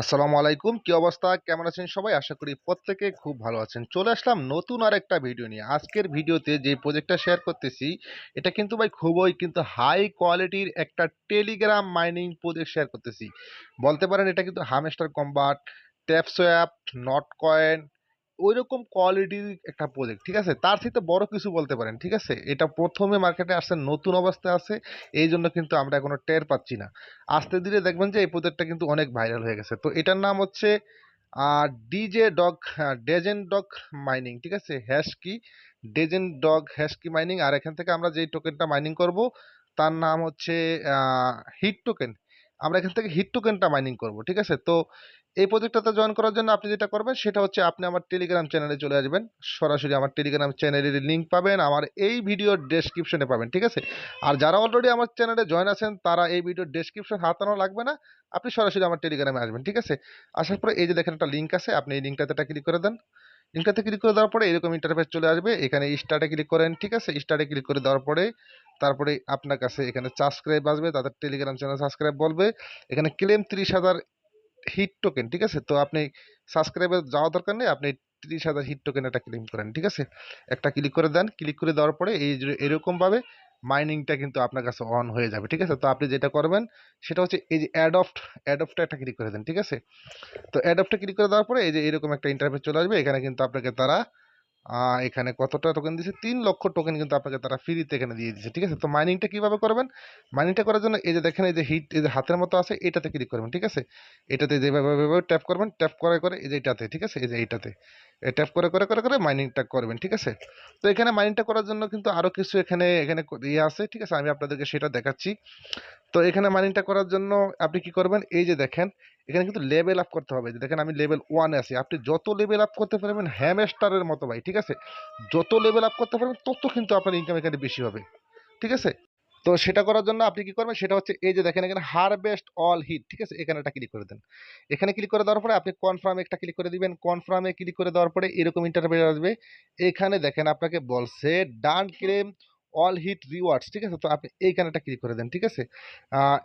আসসালামু আলাইকুম। কি অবস্থা? কেমন আছেন সবাই? আশা করি প্রত্যেকে খুব ভালো আছেন। চলে আসলাম নতুন আর একটা ভিডিও নিয়ে। আজকের ভিডিওতে যে প্রজেক্টটা শেয়ার করতেছি, এটা কিন্তু ভাই খুবই কিন্তু হাই কোয়ালিটির একটা টেলিগ্রাম মাইনিং প্রজেক্ট শেয়ার করতেছি। বলতে পারেন এটা কিন্তু Hamster Kombat tap swap Notcoin ওই রকম কোয়ালিটির একটা প্রজেক্ট ঠিক আছে? তার থেকে বড় কিছু বলতে পারেন, ঠিক আছে? এটা প্রথমে মার্কেটে আসছে, নতুন অবস্থায় আছে এই জন্য কিন্তু আমরা এখনও টের পাচ্ছি না। আস্তে ধীরে দেখবেন যে এই প্রজেক্টটা কিন্তু অনেক ভাইরাল হয়ে গেছে। তো এটার নাম হচ্ছে ডিজে ডগ ডেজেন ডগ মাইনিং ঠিক আছে? হ্যাশ কি? ডেজেন ডগ হ্যাশ কি মাইনিং আর এখান থেকে আমরা যেই টোকেনটা মাইনিং করব, তার নাম হচ্ছে হিট টোকেন আমরা এখান থেকে হিট টোকেনটা মাইনিং করব, ঠিক আছে? তো এই প্রজেক্টটাতে জয়েন করার জন্য আপনি যেটা করবেন, সেটা হচ্ছে আপনি আমার টেলিগ্রাম চ্যানেলে চলে আসবেন। সরাসরি আমার টেলিগ্রাম চ্যানেলের লিঙ্ক পাবেন, আমার এই ভিডিওর ডেসক্রিপশনে পাবেন, ঠিক আছে? আর যারা অলরেডি আমার চ্যানেলে জয়েন আছেন, তারা এই ভিডিওর ডেসক্রিপশন হাতানো লাগবে না, আপনি সরাসরি আমার টেলিগ্রামে আসবেন, ঠিক আছে? আসার পরে এই যে দেখেন একটা লিঙ্ক আছে, আপনি এই লিঙ্কটাতে একটা ক্লিক করে দেন। লিঙ্কটাতে ক্লিক করে দেওয়ার পরে এরকম ইন্টারফেস চলে আসবে, এখানে স্টার্টে ক্লিক করেন, ঠিক আছে? স্টার্টে ক্লিক করে দেওয়ার পরে তারপরে আপনার কাছে এখানে সাবস্ক্রাইব আসবে, তাদের টেলিগ্রাম চ্যানেল সাবস্ক্রাইব বলবে। এখানে ক্লেম ত্রিশ হাজার হিট টোকেন ঠিক আছে? তো আপনি সাবস্ক্রাইবে যাওয়া দরকার নেই, আপনি ত্রিশ হাজার হিট টোকেন একটা ক্লেম করেন, ঠিক আছে? একটা ক্লিক করে দেন ক্লিক করে দেওয়ার পরে এই এরকমভাবে মাইনিংটা কিন্তু আপনার কাছে অন হয়ে যাবে, ঠিক আছে? তো আপনি যেটা করবেন, সেটা হচ্ছে এই যে অ্যাডপ্ট অ্যাডপ্টটা একটা ক্লিক করে দেন, ঠিক আছে? তো অ্যাডপ্টে ক্লিক করে দেওয়ার পরে এই যে এরকম একটা ইন্টারফেস চলে আসবে, এখানে কিন্তু আপনাকে তারা এখানে কতটা টোকেন দিচ্ছে তিন লক্ষ টোকেন কিন্তু আপনাকে তারা ফ্রিতে এখানে দিয়ে দিচ্ছে ঠিক আছে? তো মাইনিংটা কীভাবে করবেন? মাইনিংটা করার জন্য এই যে দেখেন, এই যে হিট এই যে হাতের মতো আছে, এটাতে ক্লিক করবেন, ঠিক আছে? এটাতে যেভাবে ট্যাপ করবেন ট্যাপ করে করে এই যে এটাতে, ঠিক আছে? এই যে এইটাতে। ট্যাপ করে করে করে করে মাইনিংটা করবেন, ঠিক আছে? তো এখানে মাইনিংটা করার জন্য কিন্তু আরও কিছু এখানে এখানে ইয়ে আছে, ঠিক আছে? আমি আপনাদেরকে সেটা দেখাচ্ছি। তো এখানে মাইনিংটা করার জন্য আপনি কি করবেন? এই যে দেখেন, এখানে কিন্তু লেভেল আপ করতে হবে। দেখেন, আমি লেভেল ওয়ানে আছি। আপনি যত লেভেল আপ করতে পারবেন হ্যামস্টারের মতো ভাই, ঠিক আছে? যত লেভেল আপ করতে পারবেন, তত কিন্তু আপনার ইনকাম এখানে বেশি হবে, ঠিক আছে? তো সেটা করার জন্য আপনি কি করবেন? সেটা হচ্ছে এই যে দেখেন এখানে হারভেস্ট অল হিট ঠিক আছে? এখানে একটা ক্লিক করে দেন। এখানে ক্লিক করে দেওয়ার পরে আপনি কনফার্মে একটা ক্লিক করে দিবেন। কনফার্মে ক্লিক করে দেওয়ার পরে এরকম ইন্টারভিউ আসবে। এখানে দেখেন আপনাকে বলছে done claim all hit rewards ঠিক আছে? তো আপনি এইখানেটা ক্লিক করে দেন, ঠিক আছে?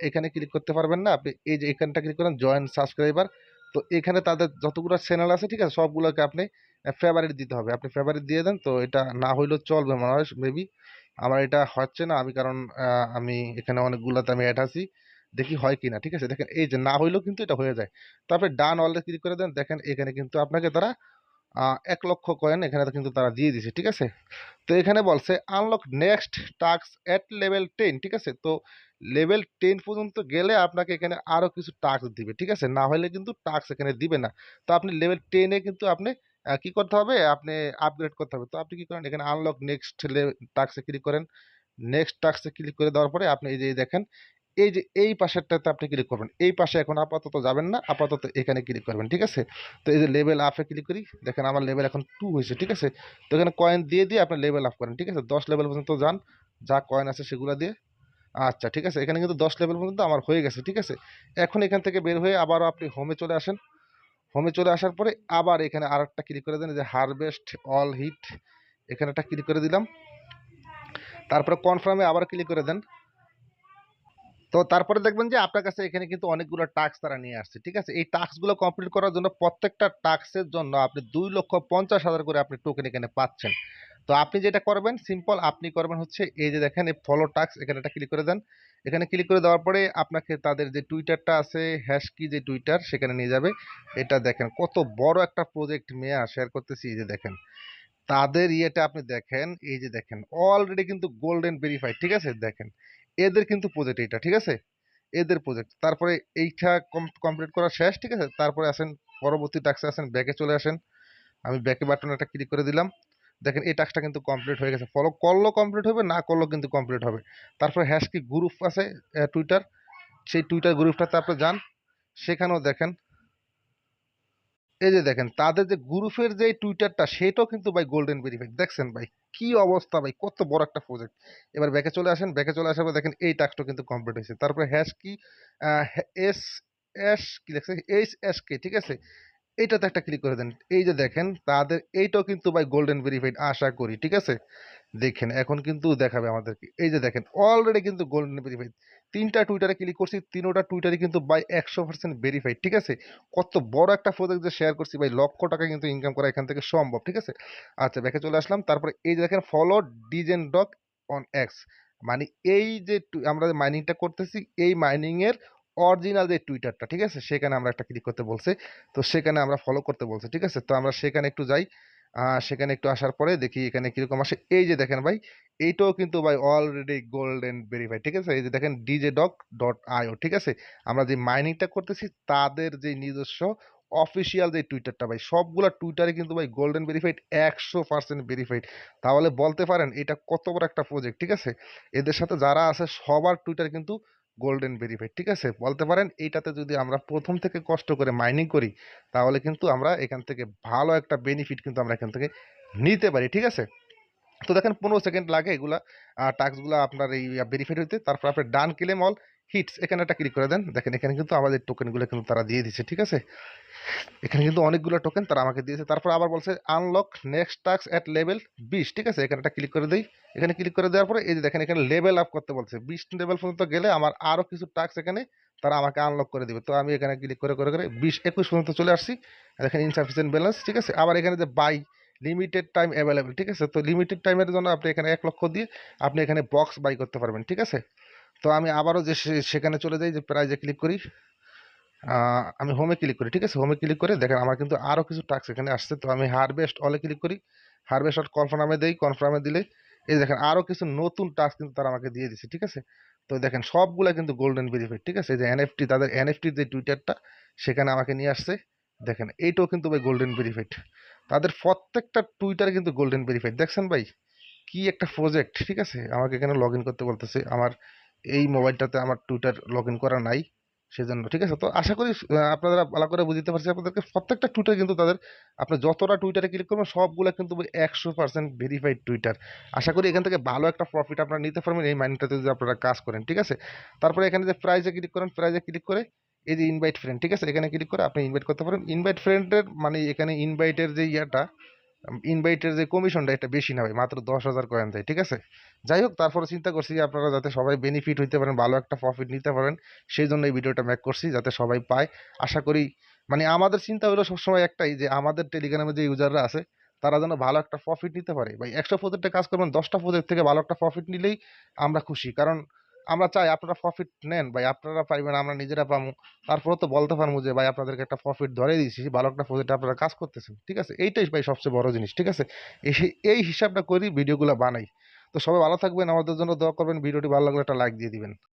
এখানে ক্লিক করতে পারবেন না। আপনি এই যে এখানটা ক্লিক করেন জয়েন্ট সাবস্ক্রাইবার তো এখানে তাদের যতগুলো চ্যানেল আছে, ঠিক আছে? সবগুলোকে আপনি ফেভারিট দিতে হবে। আপনি ফেভারিট দিয়ে দেন, তো এটা না হইলেও চলবে, মনে হয় মেবি আমার এটা হচ্ছে না। আমি কারণ আমি এখানে অনেকগুলোতে আমি অ্যাড দেখি হয় কি না ঠিক আছে? দেখেন, এই যে না হইলেও কিন্তু এটা হয়ে যায়। তারপরে ডান অলরেডি ক্লিক করে দেন। দেখেন, এখানে কিন্তু আপনাকে তারা এক লক্ষ কয়েন এখানে কিন্তু তারা দিয়ে দিছে, ঠিক আছে? তো এখানে বলছে unlock next task at level ten ঠিক আছে? তো লেভেল টেন পর্যন্ত গেলে আপনাকে এখানে আরও কিছু টাস্ক দিবে, ঠিক আছে? না হলে কিন্তু টাস্ক এখানে দিবে না। তো আপনি লেভেল টেনে কিন্তু আপনি কি করতে হবে? আপনি আপগ্রেড করতে হবে। তো আপনি কি করেন? এখানে আনলক নেক্সট টাস্কে ক্লিক করেন। নেক্সট টাস্কে ক্লিক করে দেওয়ার পরে আপনি এই যে দেখেন, এই যে, এই পাশেরটাতে আপনি ক্লিক করবেন। এই পাশে এখন আপাতত যাবেন না, আপাতত এখানে ক্লিক করবেন, ঠিক আছে? তো এই যে লেভেল আপে ক্লিক করি, দেখেন আমার লেভেল এখন টু হয়েছে, ঠিক আছে? তো এখানে কয়েন দিয়ে দিয়ে আপনি লেভেল আপ করেন, ঠিক আছে? দশ লেভেল পর্যন্ত যান, যা কয়েন আছে সেগুলো দিয়ে। আচ্ছা ঠিক আছে? এখানে কিন্তু দশ লেভেল পর্যন্ত আমার হয়ে গেছে, ঠিক আছে? এখন এখান থেকে বের হয়ে আবারও আপনি হোমে চলে আসেন। হোমে চলে আসার পরে আবার এখানে আর একটা ক্লিক করে দেন যে হারভেস্ট অল হিট এখানে একটা ক্লিক করে দিলাম। তারপরে কনফার্মে আবার ক্লিক করে দেন। তো তারপরে দেখবেন যে আপনার কাছে এখানে কিন্তু অনেকগুলো টাস্ক তারা নিয়ে আসছে, ঠিক আছে? এই টাস্কগুলো কমপ্লিট করার জন্য প্রত্যেকটা টাস্কের জন্য আপনি দুই লক্ষ পঞ্চাশ হাজার করে আপনি টোকেন এখানে পাচ্ছেন। তো আপনি যেটা করবেন সিম্পল আপনি করবেন হচ্ছে এই যে দেখেন, এই ফলো টাস্ক এখানে একটা ক্লিক করে দেন। এখানে ক্লিক করে দেওয়ার পরে আপনাকে তাদের যে টুইটারটা আছে হ্যাশ কি যে টুইটার সেখানে নিয়ে যাবে। এটা দেখেন, কত বড় একটা প্রজেক্ট মেয়া শেয়ার করতেছি এই যে দেখেন। তাদের ইয়েটা আপনি দেখেন, এই যে দেখেন অলরেডি কিন্তু গোল্ডেন ভেরিফাইড ঠিক আছে? দেখেন, এদের কিন্তু প্রজেক্ট এইটা, ঠিক আছে? এদের প্রজেক্ট তারপরে এইটা কমপ্লিট করা শেষ, ঠিক আছে? তারপরে আসেন, পরবর্তী টাস্কে আসেন ব্যাকে চলে আসেন। আমি ব্যাকে বাটন একটা ক্লিক করে দিলাম। দেখেন এই টাস্কটা কিন্তু কমপ্লিট হয়ে গেছে। ফলো করলেও কমপ্লিট হবে, না করলেও কিন্তু কমপ্লিট হবে। তারপর হ্যাশ কি গ্রুপ আছে টুইটার সেই টুইটার গ্রুপটাতে আপনি যান, সেখানেও দেখেন। এই যে দেখেন, তাদের যে গ্রুপের যে টুইটারটা সেটাও কিন্তু ভাই গোল্ডেন ভেরিফাইড দেখছেন ভাই, কি অবস্থা ভাই, কত বড় একটা প্রজেক্ট এবার ব্যাকে চলে আসেন ব্যাকে চলে আসার পর দেখেন এই টাস্কটা কিন্তু কমপ্লিট হয়েছে। তারপরে হ্যাশ কি এস এস কি দেখছে এইচ এস কে ঠিক আছে? এইটাতে একটা ক্লিক করে দেন। এই যে দেখেন, তাদের, এইটাও কিন্তু ভাই গোল্ডেন ভেরিফাইড আশা করি, ঠিক আছে? দেখেন, এখন কিন্তু দেখাবে আমাদেরকে। এই যে দেখেন অলরেডি কিন্তু গোল্ডেন ভেরিফাইড তিনটা টুইটারে ক্লিক করছি, তিনোটা টুইটারে কিন্তু বাই একশো পার্সেন্ট ভেরিফাইড ঠিক আছে? কত বড় একটা প্রোজেক্ট যে শেয়ার করছি ভাই, লক্ষ টাকা কিন্তু ইনকাম করা এখান থেকে সম্ভব, ঠিক আছে? আচ্ছা ব্যাকে চলে আসলাম। তারপরে এই যে দেখেন follow Dejen Dog on X মানে এই যে, আমরা মাইনিংটা করতেছি, এই মাইনিংয়ের অরিজিনাল যে টুইটারটা ঠিক আছে? সেখানে আমরা একটা ক্লিক করতে বলছে। তো সেখানে আমরা ফলো করতে বলছে, ঠিক আছে? তো আমরা সেখানে একটু যাই সেখানে একটু আসার পরে দেখি এখানে কীরকম আসে। এই যে দেখেন ভাই, এইটাও কিন্তু ভাই অলরেডি গোল্ডেন ভেরিফাই ঠিক আছে? এই যে দেখেন ডিজে ডক ডট আইও ঠিক আছে? আমরা যে মাইনিংটা করতেছি, তাদের যে নিজস্ব অফিসিয়াল যে টুইটারটা ভাই, সবগুলো টুইটারে কিন্তু ভাই গোল্ডেন ভেরিফাইড একশো পার্সেন্ট ভেরিফাইড তাহলে বলতে পারেন, এটা কত বড় একটা প্রজেক্ট ঠিক আছে? এদের সাথে যারা আছে, সবার টুইটার কিন্তু গোল্ডেন ভেরিফাইড ঠিক আছে? বলতে পারেন এইটাতে যদি আমরা প্রথম থেকে কষ্ট করে মাইনিং করি, তাহলে কিন্তু আমরা এখান থেকে ভালো একটা বেনিফিট কিন্তু আমরা এখান থেকে নিতে পারি, ঠিক আছে? তো দেখেন পনেরো সেকেন্ড লাগে এগুলা টাস্কগুলো আপনার এই ভেরিফাইড হইতে, তারপর আপনার ডান ক্লেম অল হিটস এখানে একটা ক্লিক করে দেন। দেখেন, এখানে কিন্তু আমাদের টোকেনগুলো কিন্তু তারা দিয়ে দিচ্ছে ঠিক আছে? এখানে কিন্তু অনেকগুলো টোকেন তারা আমাকে দিয়েছে। তারপর আবার বলছে unlock next task at level বিশ ঠিক আছে? এখানে একটা ক্লিক করে দিই। এখানে ক্লিক করে দেওয়ার পরে, এই যে দেখেন, এখানে লেভেল আপ করতে বলছে। বিশ লেভেল পর্যন্ত গেলে আমার আরও কিছু টাস্ক এখানে তারা আমাকে আনলক করে দিবে। তো আমি এখানে ক্লিক করে করে করে বিশ একুশ পর্যন্ত চলে আসছি। দেখেন ইনসাফিসিয়েন্ট ব্যালেন্স ঠিক আছে? আবার এখানে যে বাই লিমিটেড টাইম অ্যাভেলেবেল ঠিক আছে? তো লিমিটেড টাইমের জন্য আপনি এখানে এক লক্ষ দিয়ে আপনি এখানে বক্স বাই করতে পারবেন, ঠিক আছে? তো আমি আবারও যে সেখানে চলে যাই, যে প্রাইজে ক্লিক করি। আমি হোমে ক্লিক করি, ঠিক আছে? হোমে ক্লিক করে দেখেন আমার কিন্তু আরও কিছু টাস্ক এখানে আসছে। তো আমি হারভেস্ট অলে ক্লিক করি। হারভেস্ট অল কনফার্মে দিই কনফার্মে দিলে এই দেখেন আরও কিছু নতুন টাস্ক কিন্তু তারা আমাকে দিয়ে দিচ্ছে ঠিক আছে? তো দেখেন সবগুলা কিন্তু গোল্ডেন ভেরিফাইড ঠিক আছে? যে এনএফটি তাদের এনএফটির যে টুইটারটা সেখানে আমাকে নিয়ে আসছে। দেখেন এইটাও কিন্তু ভাই গোল্ডেন ভেরিফাইড তাদের প্রত্যেকটা টুইটারে কিন্তু গোল্ডেন ভেরিফাইড দেখছেন ভাই? কি একটা প্রজেক্ট ঠিক আছে? আমাকে এখানে লগ করতে বলতেছে। আমার এই মোবাইলটাতে আমার টুইটার লগ করা নাই, সেজন্য, ঠিক আছে? তো আশা করি আপনারা ভালো করে বুঝতে পারছি আপনাদেরকে। প্রত্যেকটা টুইটার কিন্তু তাদের, আপনি যতটা টুইটারে ক্লিক করবেন, সবগুলো কিন্তু একশো পার্সেন্ট ভেরিফাইড টুইটার আশা করি এখান থেকে ভালো একটা প্রফিট আপনারা নিতে পারবেন এই মাইন্ডটাতে যদি আপনারা কাজ করেন, ঠিক আছে? তারপরে এখানে যে প্রাইজে ক্লিক করেন প্রাইজে ক্লিক করে এই যে ইনভাইট ফ্রেন্ড ঠিক আছে? এখানে ক্লিক করে আপনি ইনভাইট করতে পারেন। ইনভাইট ফ্রেন্ডের মানে এখানে ইনভাইটের যে ইয়াটা ইনভাইটের যে কমিশনটা এটা বেশি না ভাই, মাত্র দশ হাজার কয়েন দেয়, ঠিক আছে? যাই হোক, তারপরে চিন্তা করছি যে আপনারা যাতে সবাই বেনিফিট হইতে পারেন, ভালো একটা প্রফিট নিতে পারেন, সেই জন্য এই ভিডিওটা ম্যাক করছি, যাতে সবাই পায়। আশা করি মানে আমাদের চিন্তা হলো সবসময় একটাই যে আমাদের টেলিগ্রামে যে ইউজাররা আছে, তারা যেন ভালো একটা প্রফিট নিতে পারে। ভাই, একশো প্রজেক্টে কাজ করবেন, দশটা প্রজেক্ট থেকে ভালো একটা প্রফিট নিলেই আমরা খুশি। কারণ আমরা চাই আপনারা প্রফিট নেন, ভাই। আপনারা পাইবেন, আমরা নিজেরা পাবো তারপরে তো বলতে পারব যে, ভাই, আপনাদেরকে একটা প্রফিট ধরে দিয়েছি, ভালো একটা প্রফিট আপনারা কাজ করতেছেন, ঠিক আছে? এইটাই ভাই সবচেয়ে বড় জিনিস, ঠিক আছে? এই এই হিসাবটা করি, ভিডিওগুলো বানাই। তো সবাই ভালো থাকবেন, আমাদের জন্য দোয়া করবেন, ভিডিওটি ভালো লাগলে একটা লাইক দিয়ে দিবেন।